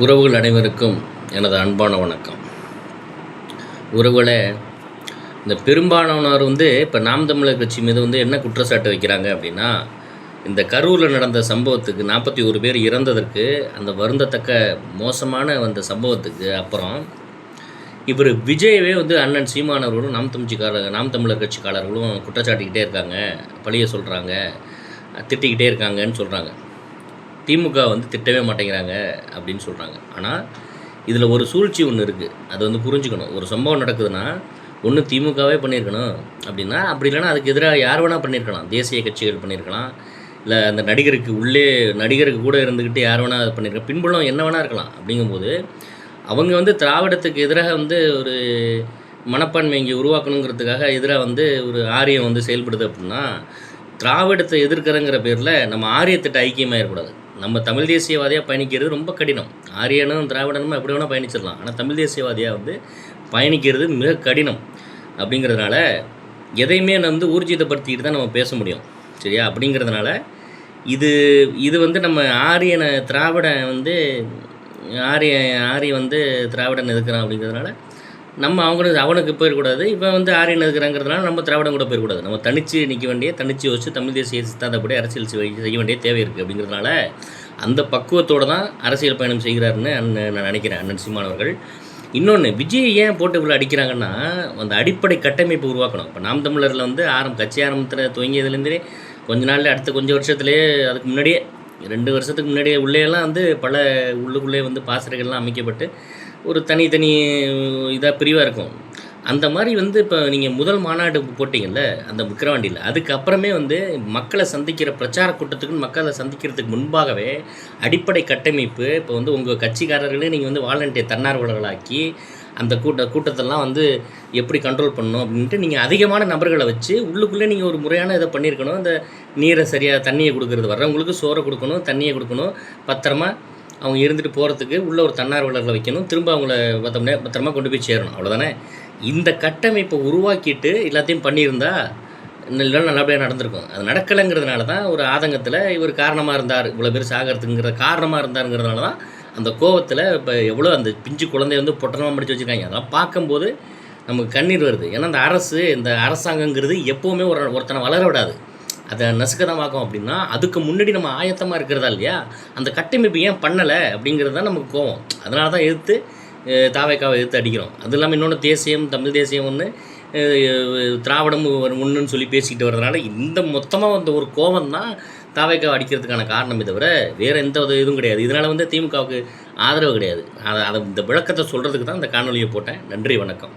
உறவுகள் அனைவருக்கும் எனது அன்பான வணக்கம். உறவுகளை இந்த பெரும்பாலானோர் வந்து இப்போ நாம் தமிழர் கட்சி மீது வந்து என்ன குற்றச்சாட்டு வைக்கிறாங்க அப்படின்னா இந்த கரூரில் நடந்த சம்பவத்துக்கு நாற்பத்தி ஒரு பேர் இறந்ததற்கு அந்த வருந்தத்தக்க மோசமான அந்த சம்பவத்துக்கு அப்புறம் இவர் விஜயவே வந்து அண்ணன் சீமானவர்களும் நாம் தமிழ்ச்சிக்காரர் நாம் தமிழர் கட்சிக்காரர்களும் குற்றச்சாட்டிக்கிட்டே இருக்காங்க பழிய சொல்கிறாங்க திட்டிக்கிட்டே இருக்காங்கன்னு சொல்கிறாங்க திமுக வந்து திட்டவே மாட்டேங்கிறாங்க அப்படின்னு சொல்கிறாங்க ஆனால் இதில் ஒரு சூழ்ச்சி ஒன்று இருக்குது அது வந்து புரிஞ்சுக்கணும். ஒரு சம்பவம் நடக்குதுன்னா ஒன்று திமுகவே பண்ணியிருக்கணும் அப்படின்னா அப்படி இல்லைன்னா அதுக்கு எதிராக யார் வேணால் பண்ணியிருக்கலாம். தேசிய கட்சிகள் பண்ணியிருக்கலாம். இல்லை அந்த நடிகருக்கு உள்ளே நடிகருக்கு கூட இருந்துக்கிட்டு யார் வேணால் அது பண்ணியிருக்கலாம். பின்புலம் என்ன வேணால் இருக்கலாம். அப்படிங்கும்போது அவங்க வந்து திராவிடத்துக்கு எதிராக வந்து ஒரு மனப்பான்மை இங்கே உருவாக்கணுங்கிறதுக்காக எதிராக வந்து ஒரு ஆரியம் வந்து செயல்படுது அப்படின்னா திராவிடத்தை எதிர்க்கிறங்கிற பேரில் நம்ம ஆரியத்திட்ட ஐக்கியமாயிடக்கூடாது நம்ம தமிழ் தேசியவாதியாக பயணிக்கிறது ரொம்ப கடினம். ஆரியனும் திராவிடனும் எப்படி வேணால் பயணிச்சிடலாம். ஆனால் தமிழ் தேசியவாதியாக வந்து பயணிக்கிறது மிக கடினம். அப்படிங்கிறதுனால எதையுமே வந்து ஊர்ஜிதப்படுத்திக்கிட்டு தான் நம்ம பேச முடியும். சரியா? அப்படிங்கிறதுனால இது இது வந்து நம்ம ஆரியனை திராவிடன் வந்து ஆரிய ஆரிய வந்து திராவிடன் இருக்கிறான் அப்படிங்கிறதுனால நம்ம அவங்களுக்கு அவனுக்கு போயிடக்கூடாது இப்போ வந்து ஆரியன் இருக்கிறாங்கிறதுனால நம்ம திராவிடம் கூட போயிடக்கூடாது. நம்ம தனிச்சு நிற்க வேண்டிய தனிச்சு வச்சு தமிழ் தேசிய சித்தாந்தப்படி அரசியல் செய்ய வேண்டிய தேவை இருக்குது அப்படிங்கிறதுனால அந்த பக்குவத்தோடு தான் அரசியல் பயணம் செய்கிறாருன்னு அண்ணன் நான் நினைக்கிறேன் அண்ணன் சீமானவர்கள் இன்னொன்று விஜய் ஏன் போட்டு இவ்வளோ அடிக்கிறாங்கன்னா அந்த அடிப்படை கட்டமைப்பு உருவாக்கணும். இப்போ நாம் தமிழரில் வந்து ஆரம் கட்சி ஆரம்பத்தில் துவங்கியதுலேருந்தே கொஞ்ச நாளில் அடுத்த கொஞ்சம் வருஷத்துலேயே அதுக்கு முன்னாடியே ரெண்டு வருஷத்துக்கு முன்னாடியே உள்ளேயெல்லாம் வந்து பல உள்ளுக்குள்ளே வந்து பாசறைகள்லாம் அமைக்கப்பட்டு ஒரு தனித்தனி இதாக பிரிவாக இருக்கும். அந்த மாதிரி வந்து இப்போ நீங்கள் முதல் மாநாடு போட்டிங்கல்ல அந்த விக்கிரவாண்டியில். அதுக்கப்புறமே வந்து மக்களை சந்திக்கிற பிரச்சார கூட்டத்துக்குன்னு மக்களை சந்திக்கிறதுக்கு முன்பாகவே அடிப்படை கட்டமைப்பு இப்போ வந்து உங்கள் கட்சிக்காரர்களே நீங்கள் வந்து வாலண்டியர் தன்னார்வலர்களாக்கி அந்த கூட்ட கூட்டத்தெல்லாம் வந்து எப்படி கண்ட்ரோல் பண்ணணும் அப்படின்ட்டு நீங்கள் அதிகமான நபர்களை வச்சு உள்ளுக்குள்ளே நீங்கள் ஒரு முறையான இதை பண்ணியிருக்கணும். அந்த நீரை சரியாக தண்ணியை கொடுக்கறது வர்றவங்களுக்கு சோறை கொடுக்கணும் தண்ணியை கொடுக்கணும். பத்திரமா அவங்க இருந்துட்டு போகிறதுக்கு உள்ள ஒரு தன்னார்வலர்களை வைக்கணும். திரும்ப அவங்கள பத்திரமா பத்திரமா கொண்டு போய் சேரணும். அவ்வளோதானே இந்த கட்டமைப்பை உருவாக்கிட்டு எல்லாத்தையும் பண்ணியிருந்தா இல்லை நல்லபடியாக நடந்திருக்கும். அது நடக்கலைங்கிறதுனால தான் ஒரு ஆதங்கத்தில் இவர் காரணமாக இருந்தார். இவ்வளோ பேர் சாகிறதுங்கிற காரணமாக இருந்தாருங்கிறதுனால தான் அந்த கோவத்தில் இப்போ எவ்வளோ அந்த பிஞ்சு குழந்தைய வந்து பொட்டனமாக முடிச்சு வச்சுருக்காங்க. அதெல்லாம் பார்க்கும்போது நமக்கு கண்ணீர் வருது. ஏன்னா அந்த அரசு இந்த அரசாங்கங்கிறது எப்போவுமே ஒரு ஒருத்தனை வளர விடாது. அதை நசுக்கரமாக்கும் அப்படின்னா அதுக்கு முன்னாடி நம்ம ஆயத்தமாக இருக்கிறதா இல்லையா? அந்த கட்டமைப்பு ஏன் பண்ணலை அப்படிங்கிறது தான் நமக்கு கோவம். அதனால தான் எதிர்த்து தாவைக்காவை எதிர்த்து அடிக்கிறோம். அது இல்லாமல் இன்னொன்று தேசியம் தமிழ் தேசியம் ஒன்று திராவிடம் ஒன்றுன்னு சொல்லி பேசிக்கிட்டு வர்றதுனால இந்த மொத்தமாக அந்த ஒரு கோவம் தான் தாவைக்காவை அடிக்கிறதுக்கான காரணமே தவிர வேறு எந்த இதுவும் கிடையாது. இதனால் வந்து திமுகவுக்கு ஆதரவு கிடையாது. அதை அதை இந்த விளக்கத்தை சொல்கிறதுக்கு தான் இந்த காணொலியை போட்டேன். நன்றி வணக்கம்.